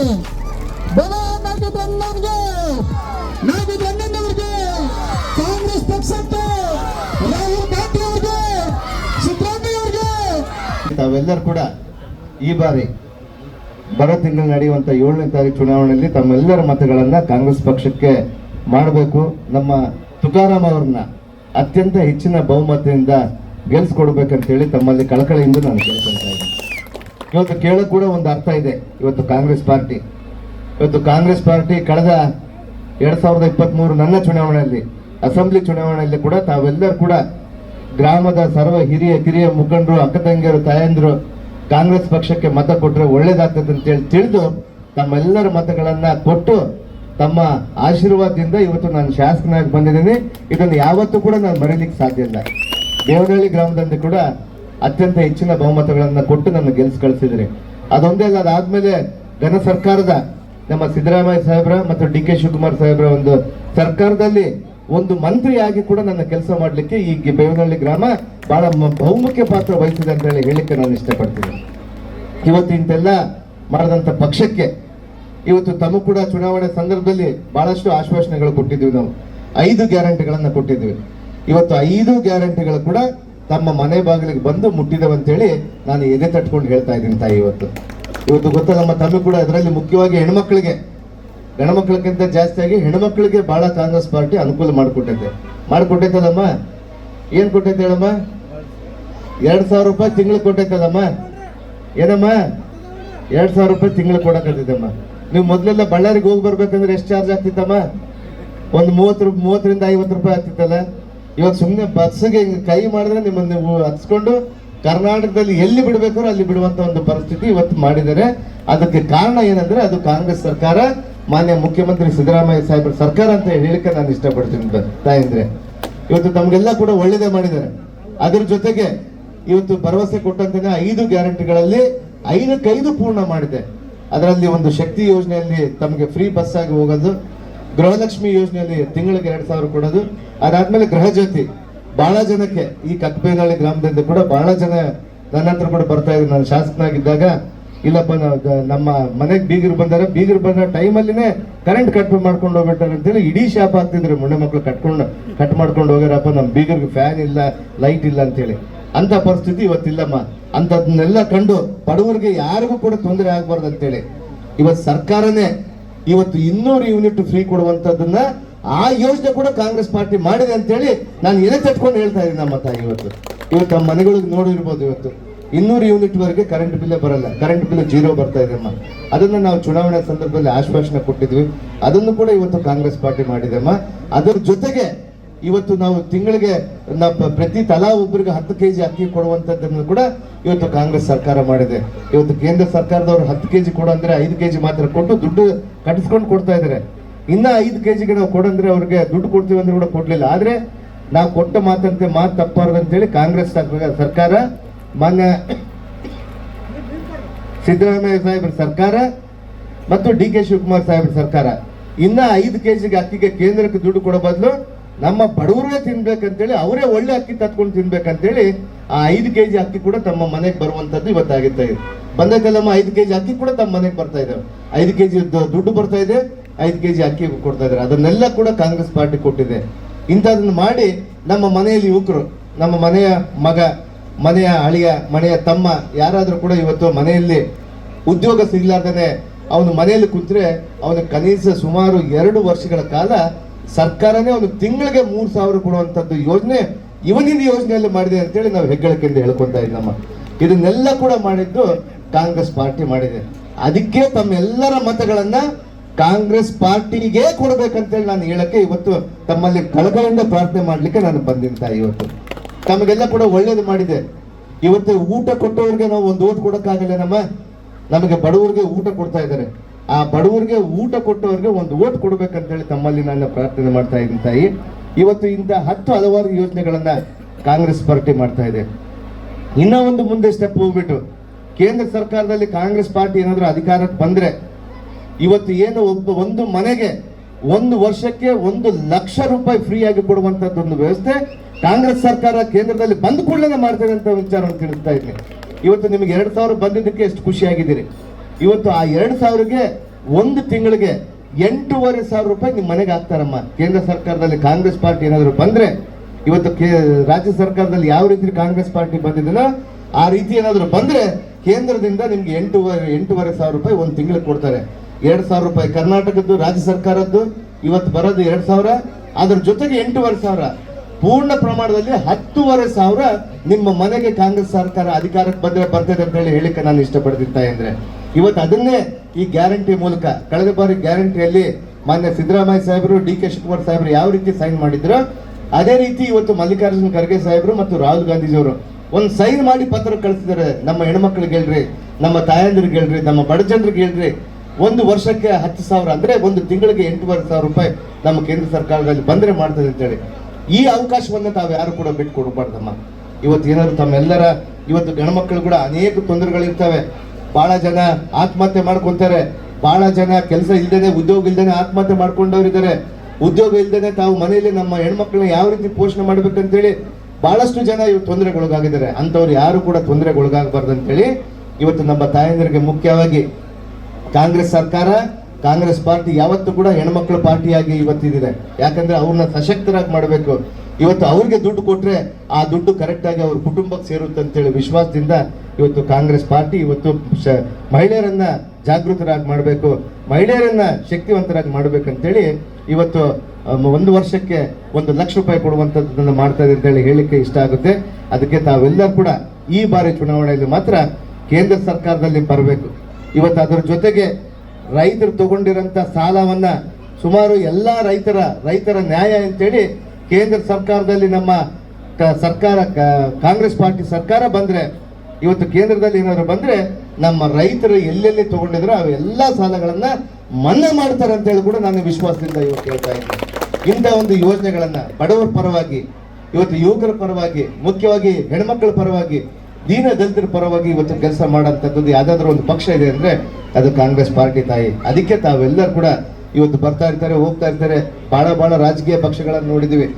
ಅವ್ರಿಗೆ ತಾವೆಲ್ಲರೂ ಕೂಡ ಈ ಬಾರಿ ಬರ ತಿಂಗಳು ನಡೆಯುವಂತ ಏಳನೇ ತಾರೀಕು ಚುನಾವಣೆಯಲ್ಲಿ ತಮ್ಮೆಲ್ಲರ ಮತಗಳನ್ನ ಕಾಂಗ್ರೆಸ್ ಪಕ್ಷಕ್ಕೆ ಮಾಡಬೇಕು. ನಮ್ಮ ತುಕಾರಾಮ್ ಅವ್ರನ್ನ ಅತ್ಯಂತ ಹೆಚ್ಚಿನ ಬಹುಮತದಿಂದ ಗೆಲ್ಸ್ಕೊಡ್ಬೇಕಂತೇಳಿ ತಮ್ಮಲ್ಲಿ ಕಳಕಳಿಯಿಂದ ನಾನು ಕೇಳ್ಕೊಳ್ತಾ ಇದ್ದೀನಿ. ಇವತ್ತು ಕೇಳೋಕ್ಕೆ ಕೂಡ ಒಂದು ಅರ್ಥ ಇದೆ. ಇವತ್ತು ಕಾಂಗ್ರೆಸ್ ಪಾರ್ಟಿ. ಇವತ್ತು ಕಾಂಗ್ರೆಸ್ ಪಾರ್ಟಿ ಕಳೆದ ಎರಡ್ ಸಾವಿರದ ಇಪ್ಪತ್ತ್ ನನ್ನ ಚುನಾವಣೆಯಲ್ಲಿ, ಅಸೆಂಬ್ಲಿ ಚುನಾವಣೆಯಲ್ಲಿ ಕೂಡ ತಾವೆಲ್ಲರೂ ಕೂಡ ಗ್ರಾಮದ ಸರ್ವ ಹಿರಿಯ, ಕಿರಿಯ ಮುಖಂಡರು, ಅಕ್ಕ ತಂಗಿಯರು, ತಾಯಂದಿರು ಕಾಂಗ್ರೆಸ್ ಪಕ್ಷಕ್ಕೆ ಮತ ಕೊಟ್ಟರೆ ಒಳ್ಳೇದಾಗ್ತದೆ ಅಂತೇಳಿ ತಿಳಿದು ತಮ್ಮೆಲ್ಲರ ಮತಗಳನ್ನ ಕೊಟ್ಟು ತಮ್ಮ ಆಶೀರ್ವಾದದಿಂದ ಇವತ್ತು ನಾನು ಶಾಸಕನಾಗಿ ಬಂದಿದ್ದೀನಿ. ಇದನ್ನು ಯಾವತ್ತೂ ಕೂಡ ನಾನು ಮರೀಲಿಕ್ಕೆ ಸಾಧ್ಯ ಇಲ್ಲ. ದೇವನಹಳ್ಳಿ ಗ್ರಾಮದಲ್ಲಿ ಕೂಡ ಅತ್ಯಂತ ಹೆಚ್ಚಿನ ಬಹುಮತಗಳನ್ನು ಕೊಟ್ಟು ನನ್ನ ಗೆಲ್ಸ್ ಕಳಿಸಿದ್ರಿ. ಅದೊಂದೇ ಅಲ್ಲ, ಅದಾದ್ಮೇಲೆ ಘನ ಸರ್ಕಾರದ ನಮ್ಮ ಸಿದ್ದರಾಮಯ್ಯ ಸಾಹೇಬ್ರ ಮತ್ತು ಡಿ ಕೆ ಶಿವಕುಮಾರ್ ಸಾಹೇಬ್ರ ಒಂದು ಸರ್ಕಾರದಲ್ಲಿ ಒಂದು ಮಂತ್ರಿಯಾಗಿ ಕೂಡ ನನ್ನ ಕೆಲಸ ಮಾಡಲಿಕ್ಕೆ ಈ ಬೇವನಹಳ್ಳಿ ಗ್ರಾಮ ಬಹಳ ಬಹುಮುಖ್ಯ ಪಾತ್ರ ವಹಿಸಿದೆ ಅಂತ ಹೇಳಿ ಹೇಳಿಕ್ಕೆ ನಾನು ಇಷ್ಟಪಡ್ತೀನಿ. ಇವತ್ತು ಇಂತೆಲ್ಲ ಮಾಡಿದಂಥ ಪಕ್ಷಕ್ಕೆ ಇವತ್ತು ತಮ್ಮ ಕೂಡ ಚುನಾವಣೆ ಸಂದರ್ಭದಲ್ಲಿ ಬಹಳಷ್ಟು ಆಶ್ವಾಸನೆಗಳು ಕೊಟ್ಟಿದ್ದೀವಿ ನಾವು. ಐದು ಗ್ಯಾರಂಟಿಗಳನ್ನು ಕೊಟ್ಟಿದ್ದೀವಿ ಇವತ್ತು ಐದು ಗ್ಯಾರಂಟಿಗಳು ಕೂಡ ತಮ್ಮ ಮನೆ ಬಾಗಿಲಿಗೆ ಬಂದು ಮುಟ್ಟಿದವೆ ಅಂತೇಳಿ ನಾನು ಎದೆ ತಟ್ಕೊಂಡು ಹೇಳ್ತಾ ಇದ್ದೀನಿ ತಾಯಿ ಇವತ್ತು. ಇವತ್ತು ಗೊತ್ತಾ ನಮ್ಮ ತಮ್ಮ ಕೂಡ ಅದರಲ್ಲಿ ಮುಖ್ಯವಾಗಿ ಹೆಣ್ಮಕ್ಳಿಗೆ ಗಣಮಕ್ಳಿಗಿಂತ ಜಾಸ್ತಿಯಾಗಿ ಹೆಣ್ಮಕ್ಳಿಗೆ ಬಹಳ ಕಾಂಗ್ರೆಸ್ ಪಾರ್ಟಿ ಅನುಕೂಲ ಮಾಡಿಕೊಟ್ಟೈತೆ. ಮಾಡಿಕೊಟ್ಟೈತಲ್ಲಮ್ಮ? ಏನ್ ಕೊಟ್ಟೈತೆ ಹೇಳಮ್ಮ? ಎರಡ್ ಸಾವಿರ ರೂಪಾಯಿ ತಿಂಗಳಿಗೆ ಕೊಟ್ಟೈತಲ್ಲಮ್ಮ? ಏನಮ್ಮ? ಎರಡ್ ಸಾವಿರ ರೂಪಾಯಿ ತಿಂಗಳು ಕೊಡಕತ್ತಿದ್ದಮ್ಮ. ನೀವು ಮೊದ್ಲೆಲ್ಲ ಬಳ್ಳಾರಿಗೆ ಹೋಗಿ ಬರ್ಬೇಕಂದ್ರೆ ಎಷ್ಟು ಚಾರ್ಜ್ ಆಗ್ತಿತ್ತಮ್ಮ? ಒಂದು ಮೂವತ್ತು ಮೂವತ್ತರಿಂದ ಐವತ್ತು ರೂಪಾಯಿ ಆಗ್ತಿತ್ತಲ್ಲ? ಇವಾಗ ಸುಮ್ಮನೆ ಬಸ್ಸಿಗೆ ಕೈ ಮಾಡಿದ್ರೆ ನಿಮ್ಮನ್ನು ನೀವು ಹಚ್ಕೊಂಡು ಕರ್ನಾಟಕದಲ್ಲಿ ಎಲ್ಲಿ ಬಿಡಬೇಕಾದ್ರೂ ಅಲ್ಲಿ ಬಿಡುವಂತ ಒಂದು ಪರಿಸ್ಥಿತಿ ಇವತ್ತು ಮಾಡಿದ್ದಾರೆ. ಅದಕ್ಕೆ ಕಾರಣ ಏನಂದ್ರೆ ಅದು ಕಾಂಗ್ರೆಸ್ ಸರ್ಕಾರ, ಮಾನ್ಯ ಮುಖ್ಯಮಂತ್ರಿ ಸಿದ್ದರಾಮಯ್ಯ ಸಾಹೇಬರ ಸರ್ಕಾರ ಅಂತ ಹೇಳಿಕ್ಕೆ ನಾನು ಇಷ್ಟಪಡ್ತೀನಿ ತಾಯಂದ್ರೆ. ಇವತ್ತು ತಮಗೆಲ್ಲ ಕೂಡ ಒಳ್ಳೇದೇ ಮಾಡಿದ್ದಾರೆ. ಅದ್ರ ಜೊತೆಗೆ ಇವತ್ತು ಭರವಸೆ ಕೊಟ್ಟಂತ ಐದು ಗ್ಯಾರಂಟಿಗಳಲ್ಲಿ ಐದಕ್ಕೈದು ಪೂರ್ಣ ಮಾಡಿದೆ. ಅದರಲ್ಲಿ ಒಂದು ಶಕ್ತಿ ಯೋಜನೆಯಲ್ಲಿ ತಮಗೆ ಫ್ರೀ ಬಸ್ ಆಗಿ ಹೋಗೋದು ಗೃಹಲಕ್ಷ್ಮಿ ಯೋಜನೆಯಲ್ಲಿ ತಿಂಗಳಿಗೆ ಎರಡು ಸಾವಿರ ಕೊಡೋದು. ಅದಾದ್ಮೇಲೆ ಗೃಹ ಜ್ಯೋತಿ. ಬಹಳ ಜನಕ್ಕೆ ಈ ಕಕ್ಕಬೇನಹಳ್ಳಿ ಗ್ರಾಮದಿಂದ ಕೂಡ ಬಹಳ ಜನ ನನ್ನ ಹತ್ರ ಕೂಡ ಬರ್ತಾ ಇದ್ರು. ನಾನು ಶಾಸಕನಾಗಿದ್ದಾಗ, ಇಲ್ಲಪ್ಪ ನಮ್ಮ ಮನೆಗೆ ಬೀಗರು ಬಂದಾರ. ಬೀಗರು ಬಂದ ಟೈಮಲ್ಲಿನೇ ಕರೆಂಟ್ ಕಟ್ ಮಾಡ್ಕೊಂಡು ಹೋಗ್ಬಿಟ್ಟಾರೆ ಅಂತೇಳಿ ಇಡೀ ಶಾಪ್ ಆಗ್ತಿದ್ರು ಮುಂಡೆ ಮಕ್ಕಳು ಕಟ್ಕೊಂಡು ಕಟ್ ಮಾಡ್ಕೊಂಡು ಹೋಗ್ಯಾರಪ್ಪ ನಮ್ಮ ಬೀಗರ್ಗೆ ಫ್ಯಾನ್ ಇಲ್ಲ ಲೈಟ್ ಇಲ್ಲ ಅಂತೇಳಿ. ಅಂತ ಪರಿಸ್ಥಿತಿ ಇವತ್ತಿಲ್ಲಮ್ಮ. ಅಂತದನ್ನೆಲ್ಲ ಕಂಡು ಬಡವರಿಗೆ ಯಾರಿಗೂ ಕೂಡ ತೊಂದರೆ ಆಗ್ಬಾರ್ದು ಅಂತೇಳಿ. ಇವತ್ತು ಸರ್ಕಾರನೇ ಇವತ್ತು ಇನ್ನೂರು ಯೂನಿಟ್ ಫ್ರೀ ಕೊಡುವಂತದ್ದನ್ನ ಆ ಯೋಜನೆ ಕೂಡ ಕಾಂಗ್ರೆಸ್ ಪಾರ್ಟಿ ಮಾಡಿದೆ ಅಂತೇಳಿ ನಾನು ಎಲೆ ತಟ್ಕೊಂಡು ಹೇಳ್ತಾ ಇದ್ದೀನಿ ನಮ್ಮ ತಾಯಿ ಇವತ್ತು. ಇವತ್ತು ನಮ್ಮ ಮನೆಗಳಿಗೆ ನೋಡಿರ್ಬೋದು ಇವತ್ತು. ಇನ್ನೂರು ಯೂನಿಟ್ ವರೆಗೆ ಕರೆಂಟ್ ಬಿಲ್ಲೇ ಬರಲ್ಲ. ಕರೆಂಟ್ ಬಿಲ್ ಜೀರೋ ಬರ್ತಾ ಇದೆ ಅಮ್ಮ. ಅದನ್ನ ನಾವು ಚುನಾವಣೆ ಸಂದರ್ಭದಲ್ಲಿ ಆಶ್ವಾಸನೆ ಕೊಟ್ಟಿದ್ವಿ. ಅದನ್ನು ಕೂಡ ಇವತ್ತು ಕಾಂಗ್ರೆಸ್ ಪಾರ್ಟಿ ಮಾಡಿದೆ ಅಮ್ಮ. ಅದರ ಜೊತೆಗೆ ಇವತ್ತು ನಾವು ತಿಂಗಳಿಗೆ ಪ್ರತಿ ತಲಾ ಒಬ್ಬರಿಗೆ ಹತ್ತು ಕೆಜಿ ಅಕ್ಕಿ ಕೊಡುವಂಥದ್ದನ್ನು ಕೂಡ ಇವತ್ತು ಕಾಂಗ್ರೆಸ್ ಸರ್ಕಾರ ಮಾಡಿದೆ. ಇವತ್ತು ಕೇಂದ್ರ ಸರ್ಕಾರದವರು ಹತ್ತು ಕೆಜಿ ಕೊಡು ಅಂದರೆ ಐದು ಕೆಜಿ ಮಾತ್ರ ಕೊಟ್ಟು ದುಡ್ಡು ಕಟ್ಟಿಸ್ಕೊಂಡು ಕೊಡ್ತಾ ಇದ್ದಾರೆ ಇನ್ನ ಐದು ಕೆ ಜಿಗೆ ನಾವು ಕೊಡಂದ್ರೆ ಅವ್ರಿಗೆ ದುಡ್ಡು ಕೊಡ್ತೀವಿ ಅಂದ್ರೆ ಕೂಡ ಕೊಡ್ಲಿಲ್ಲ. ಆದ್ರೆ ನಾವು ಕೊಟ್ಟ ಮಾತಂತೆ ಮಾತು ತಪ್ಪಾರ್ದು ಅಂತೇಳಿ ಕಾಂಗ್ರೆಸ್ ಸರ್ಕಾರ- ಮಾನ್ಯ ಸಿದ್ದರಾಮಯ್ಯ ಸಾಹೇಬ್ರ ಸರ್ಕಾರ ಮತ್ತು ಡಿ ಕೆ ಶಿವಕುಮಾರ್ ಸಾಹೇಬ್ರ ಸರ್ಕಾರ. ಇನ್ನ ಐದು ಕೆಜಿಗೆ ಅಕ್ಕಿಗೆ ಕೇಂದ್ರಕ್ಕೆ ದುಡ್ಡು ಕೊಡೋ ಬದಲು ನಮ್ಮ ಬಡವರೇ ತಿನ್ಬೇಕಂತೇಳಿ ಅವರೇ ಒಳ್ಳೆ ಅಕ್ಕಿ ತತ್ಕೊಂಡು ತಿನ್ಬೇಕಂತೇಳಿ ಆ ಐದು ಕೆಜಿ ಅಕ್ಕಿ ಕೂಡ ತಮ್ಮ ಮನೆಗೆ ಬರುವಂತದ್ದು ಇವತ್ತಾಗುತ್ತೆ. ಇದೆ ಬಂದೈತಲ್ಲಮ್ಮ ಐದು ಕೆಜಿ ಅಕ್ಕಿ ಕೂಡ ತಮ್ಮ ಮನೆಗೆ ಬರ್ತಾ ಇದ್ದಾವೆ ಐದು ಕೆಜಿ ದುಡ್ಡು ಬರ್ತಾ ಇದೆ, ಐದು ಕೆಜಿ ಅಕ್ಕಿ ಕೊಡ್ತಾ ಇದ್ದಾರೆ. ಅದನ್ನೆಲ್ಲ ಕೂಡ ಕಾಂಗ್ರೆಸ್ ಪಾರ್ಟಿ ಕೊಟ್ಟಿದೆ. ಇಂಥದನ್ನ ಮಾಡಿ ನಮ್ಮ ಮನೆಯಲ್ಲಿ ಯುವಕರು, ನಮ್ಮ ಮನೆಯ ಮಗ, ಮನೆಯ ಅಳಿಯ, ಮನೆಯ ತಮ್ಮ, ಯಾರಾದರೂ ಕೂಡ ಇವತ್ತು ಮನೆಯಲ್ಲಿ ಉದ್ಯೋಗ ಸಿಗ್ಲಾರ್ದೇನೆ ಅವನು ಮನೆಯಲ್ಲಿ ಕುಂತ್ರೆ ಅವನಿಗೆ ಕನಿಷ್ಠ ಸುಮಾರು ಎರಡು ವರ್ಷಗಳ ಕಾಲ ಸರ್ಕಾರನೇ ಒಂದು ತಿಂಗಳಿಗೆ ಮೂರ್ ಸಾವಿರ ಕೊಡುವಂತದ್ದು ಯೋಜನೆ ಇವನಿನ ಯೋಜನೆಯಲ್ಲಿ ಮಾಡಿದೆ ಅಂತೇಳಿ ನಾವು ಹೆಗ್ಗಳಿಕೆಯಿಂದ ಹೇಳ್ಕೊತಾ ಇದ್ದಮ್ಮ ಇದನ್ನೆಲ್ಲ ಕೂಡ ಮಾಡಿದ್ದು ಕಾಂಗ್ರೆಸ್ ಪಾರ್ಟಿ ಮಾಡಿದೆ. ಅದಕ್ಕೆ ತಮ್ಮೆಲ್ಲರ ಮತಗಳನ್ನ ಕಾಂಗ್ರೆಸ್ ಪಾರ್ಟಿಗೆ ಕೊಡಬೇಕಂತೇಳಿ ನಾನು ಹೇಳಕ್ಕೆ ಇವತ್ತು ತಮ್ಮಲ್ಲಿ ಕಳಕಳಿಂದ ಪ್ರಾರ್ಥನೆ ಮಾಡಲಿಕ್ಕೆ ನಾನು ಬಂದಿಂತ ಇವತ್ತು. ತಮಗೆಲ್ಲ ಕೂಡ ಒಳ್ಳೇದು ಮಾಡಿದೆ. ಇವತ್ತು ಊಟ ಕೊಟ್ಟವ್ರಿಗೆ ನಾವು ಒಂದು ಓಟ್ ಕೊಡಕ್ಕಾಗಲ್ಲ ನಮ್ಮ. ನಮಗೆ ಬಡವರಿಗೆ ಊಟ ಕೊಡ್ತಾ ಇದ್ದಾರೆ. ಆ ಬಡವರಿಗೆ ಊಟ ಕೊಟ್ಟವ್ರಿಗೆ ಒಂದು ಓಟ್ ಕೊಡ್ಬೇಕಂತೇಳಿ ತಮ್ಮಲ್ಲಿ ನಾನು ಪ್ರಾರ್ಥನೆ ಮಾಡ್ತಾ ಇದ್ದೀನಿ ತಾಯಿ. ಇವತ್ತು ಇಂಥ ಹತ್ತು ಹಲವಾರು ಯೋಜನೆಗಳನ್ನ ಕಾಂಗ್ರೆಸ್ ಪಾರ್ಟಿ ಮಾಡ್ತಾ ಇದೆ. ಇನ್ನ ಒಂದು ಮುಂದೆ ಸ್ಟೆಪ್ ಹೋಗ್ಬಿಟ್ಟು ಕೇಂದ್ರ ಸರ್ಕಾರದಲ್ಲಿ ಕಾಂಗ್ರೆಸ್ ಪಾರ್ಟಿ ಏನಾದರೂ ಅಧಿಕಾರಕ್ಕೆ ಬಂದ್ರೆ ಇವತ್ತು ಏನು ಒಬ್ಬ ಒಂದು ಮನೆಗೆ ಒಂದು ವರ್ಷಕ್ಕೆ ಒಂದು ಲಕ್ಷ ರೂಪಾಯಿ ಫ್ರೀ ಆಗಿ ಕೊಡುವಂತದ್ದು ಒಂದು ವ್ಯವಸ್ಥೆ ಕಾಂಗ್ರೆಸ್ ಸರ್ಕಾರ ಕೇಂದ್ರದಲ್ಲಿ ಬಂದ ಕೂಡಲೇ ಮಾಡ್ತೇವೆ ಅಂತ ವಿಚಾರವನ್ನು ತಿಳಿಸ್ತಾ ಇದ್ದೀನಿ. ಇವತ್ತು ನಿಮಗೆ ಎರಡು ಸಾವಿರ ಬಂದಿದ್ದಕ್ಕೆ ಎಷ್ಟು ಖುಷಿಯಾಗಿದ್ದೀರಿ ಇವತ್ತು ಆ ಎರಡು ಸಾವಿರಕ್ಕೆ ಒಂದು ತಿಂಗಳಿಗೆ ಎಂಟೂವರೆ ಸಾವಿರ ರೂಪಾಯಿ ನಿಮ್ಮ ಮನೆಗೆ ಹಾಕ್ತಾರಮ್ಮ. ಕೇಂದ್ರ ಸರ್ಕಾರದಲ್ಲಿ ಕಾಂಗ್ರೆಸ್ ಪಾರ್ಟಿ ಏನಾದರೂ ಬಂದ್ರೆ, ಇವತ್ತು ಕೇ, ರಾಜ್ಯ ಸರ್ಕಾರದಲ್ಲಿ ಯಾವ ರೀತಿ ಕಾಂಗ್ರೆಸ್ ಪಾರ್ಟಿ ಬಂದಿದನೋ, ಆ ರೀತಿ ಏನಾದರೂ ಬಂದ್ರೆ ಕೇಂದ್ರದಿಂದ ನಿಮ್ಗೆ ಎಂಟೂವರೆ ಎಂಟೂವರೆ ಸಾವಿರ ರೂಪಾಯಿ ಒಂದು ತಿಂಗಳಿಗೆ ಕೊಡ್ತಾರೆ. ಎರಡ್ ಸಾವಿರ ರೂಪಾಯಿ ಕರ್ನಾಟಕದ್ದು, ರಾಜ್ಯ ಸರ್ಕಾರದ್ದು, ಇವತ್ತು ಬರೋದು ಎರಡು ಸಾವಿರ, ಅದ್ರ ಜೊತೆಗೆ ಎಂಟೂವರೆ ಸಾವಿರ. ಪೂರ್ಣ ಪ್ರಮಾಣದಲ್ಲಿ ಹತ್ತೂವರೆ ಸಾವಿರ ನಿಮ್ಮ ಮನೆಗೆ ಕಾಂಗ್ರೆಸ್ ಸರ್ಕಾರ ಅಧಿಕಾರಕ್ಕೆ ಬಂದ್ರೆ ಬರ್ತದೆ ಅಂತ ಹೇಳಿ ಹೇಳಿಕೆ ನಾನು ಇಷ್ಟಪಡ್ತಿದ್ದೆ ಅಂದ್ರೆ ಇವತ್ತು ಅದನ್ನೇ ಈ ಗ್ಯಾರಂಟಿ ಮೂಲಕ ಕಳೆದ ಬಾರಿ ಗ್ಯಾರಂಟಿಯಲ್ಲಿ ಮಾನ್ಯ ಸಿದ್ದರಾಮಯ್ಯ ಸಾಹೇಬರು ಡಿ ಕೆ ಶಿವಕುಮಾರ್ ಸಾಹೇಬರು ಯಾವ ರೀತಿ ಸೈನ್ ಮಾಡಿದ್ರು ಅದೇ ರೀತಿ ಇವತ್ತು ಮಲ್ಲಿಕಾರ್ಜುನ್ ಖರ್ಗೆ ಸಾಹೇಬರು ಮತ್ತು ರಾಹುಲ್ ಗಾಂಧೀಜಿಯವರು ಒಂದು ಸೈನ್ ಮಾಡಿ ಪತ್ರ ಕಳಿಸಿದ್ದಾರೆ. ನಮ್ಮ ಹೆಣ್ಮಕ್ಳಿಗೆ ಹೇಳ್ರಿ, ನಮ್ಮ ತಾಯಂದಿರಿಗೆ ಹೇಳ್ರಿ, ನಮ್ಮ ಬಡ ಜನರಿಗೆ ಹೇಳ್ರಿ. ಒಂದು ವರ್ಷಕ್ಕೆ ಹತ್ತು ಸಾವಿರ ಅಂದ್ರೆ ಒಂದು ತಿಂಗಳಿಗೆ ಎಂಟೂವರೆ ಸಾವಿರ ರೂಪಾಯಿ ನಮ್ಮ ಕೇಂದ್ರ ಸರ್ಕಾರದಲ್ಲಿ ಬಂದ್ರೆ ಮಾಡ್ತದೆ ಅಂತೇಳಿ ಈ ಅವಕಾಶವನ್ನ ತಾವು ಯಾರು ಕೂಡ ಬಿಟ್ಟು ಕೊಡಬಾರ್ದಮ್ಮ ಇವತ್ತು ಏನಾದ್ರು ತಮ್ಮೆಲ್ಲರ, ಇವತ್ತು ಗಣಮಕ್ಕಳು ಕೂಡ ಅನೇಕ ತೊಂದರೆಗಳಿರ್ತವೆ. ಬಹಳ ಜನ ಆತ್ಮಹತ್ಯೆ ಮಾಡ್ಕೊಂತಾರೆ. ಬಹಳ ಜನ ಕೆಲಸ ಇಲ್ದೇನೆ, ಉದ್ಯೋಗ ಇಲ್ದೇನೆ ಆತ್ಮಹತ್ಯೆ ಮಾಡ್ಕೊಂಡವರಿದ್ದಾರೆ ಉದ್ಯೋಗ ಇಲ್ದೇನೆ ತಾವು ಮನೆಯಲ್ಲಿ ನಮ್ಮ ಹೆಣ್ಮಕ್ಳನ್ನ ಯಾವ ರೀತಿ ಪೋಷಣೆ ಮಾಡ್ಬೇಕಂತೇಳಿ ಬಹಳಷ್ಟು ಜನ ಇವ್ರು ತೊಂದರೆಗೊಳಗಾಗಿದ್ದಾರೆ. ಅಂಥವ್ರು ಯಾರು ಕೂಡ ತೊಂದರೆಗೊಳಗಾಗಬಾರ್ದು ಅಂತೇಳಿ ಇವತ್ತು ನಮ್ಮ ತಾಯಂದಿರಿಗೆ ಮುಖ್ಯವಾಗಿ ಕಾಂಗ್ರೆಸ್ ಸರ್ಕಾರ, ಕಾಂಗ್ರೆಸ್ ಪಾರ್ಟಿ ಯಾವತ್ತೂ ಕೂಡ ಹೆಣ್ಮಕ್ಳ ಪಾರ್ಟಿಯಾಗಿ ಇವತ್ತಿದೆ ಯಾಕಂದ್ರೆ ಅವ್ರನ್ನ ಸಶಕ್ತರಾಗಿ ಮಾಡಬೇಕು. ಇವತ್ತು ಅವ್ರಿಗೆ ದುಡ್ಡು ಕೊಟ್ಟರೆ ಆ ದುಡ್ಡು ಕರೆಕ್ಟಾಗಿ ಅವ್ರ ಕುಟುಂಬಕ್ಕೆ ಸೇರುತ್ತೆ ಅಂತೇಳಿ ವಿಶ್ವಾಸದಿಂದ ಇವತ್ತು ಕಾಂಗ್ರೆಸ್ ಪಾರ್ಟಿ, ಇವತ್ತು ಶ- ಮಹಿಳೆಯರನ್ನ ಜಾಗೃತರಾಗಿ ಮಾಡಬೇಕು, ಮಹಿಳೆಯರನ್ನ ಶಕ್ತಿವಂತರಾಗಿ ಮಾಡಬೇಕಂತೇಳಿ ಇವತ್ತು ಒಂದು ವರ್ಷಕ್ಕೆ ಒಂದು ಲಕ್ಷ ರೂಪಾಯಿ ಕೊಡುವಂಥದ್ದನ್ನು ಮಾಡ್ತಾ ಇದೆ ಅಂತೇಳಿ ಹೇಳಲಿಕ್ಕೆ ಇಷ್ಟ ಆಗುತ್ತೆ. ಅದಕ್ಕೆ ತಾವೆಲ್ಲರೂ ಕೂಡ ಈ ಬಾರಿ ಚುನಾವಣೆಯಲ್ಲಿ ಮಾತ್ರ ಕೇಂದ್ರ ಸರ್ಕಾರದಲ್ಲಿ ಬರಬೇಕು. ಇವತ್ತು ಅದರ ಜೊತೆಗೆ ರೈತರು ತಗೊಂಡಿರೋಂಥ ಸಾಲವನ್ನು ಸುಮಾರು ಎಲ್ಲ ರೈತರ ರೈತರ ನ್ಯಾಯ ಅಂತೇಳಿ ಕೇಂದ್ರ ಸರ್ಕಾರದಲ್ಲಿ ನಮ್ಮ ಸರ್ಕಾರ ಕಾಂಗ್ರೆಸ್ ಪಾರ್ಟಿ ಸರ್ಕಾರ ಬಂದ್ರೆ, ಇವತ್ತು ಕೇಂದ್ರದಲ್ಲಿ ಏನಾದ್ರು ಬಂದ್ರೆ ನಮ್ಮ ರೈತರು ಎಲ್ಲೆಲ್ಲಿ ತಗೊಂಡಿದ್ರು ಅವೆಲ್ಲ ಸಾಲಗಳನ್ನು ಮನ್ನಾ ಮಾಡ್ತಾರೆ ಅಂತ ಹೇಳಿ ಕೂಡ ನಾನು ವಿಶ್ವಾಸದಿಂದ ಇವತ್ತು ಹೇಳ್ತಾ ಇದ್ದೀನಿ. ಇಂಥ ಒಂದು ಯೋಜನೆಗಳನ್ನು ಬಡವರ ಪರವಾಗಿ, ಇವತ್ತು ಯುವಕರ ಪರವಾಗಿ, ಮುಖ್ಯವಾಗಿ ಹೆಣ್ಮಕ್ಳ ಪರವಾಗಿ ದೀನ ದಲಿತರ ಪರವಾಗಿ ಇವತ್ತು ಕೆಲಸ ಮಾಡೋಂಥದ್ದು ಯಾವುದಾದ್ರೂ ಒಂದು ಪಕ್ಷ ಇದೆ ಅಂದ್ರೆ ಅದು ಕಾಂಗ್ರೆಸ್ ಪಾರ್ಟಿ ತಾಯಿ. ಅದಕ್ಕೆ ತಾವೆಲ್ಲರೂ ಕೂಡ ಇವತ್ತು ಬರ್ತಾ ಇರ್ತಾರೆ ಹೋಗ್ತಾ ಇರ್ತಾರೆ. ಬಹಳ ಬಹಳ ರಾಜಕೀಯ ಪಕ್ಷಗಳನ್ನು ನೋಡಿದೀವಿ.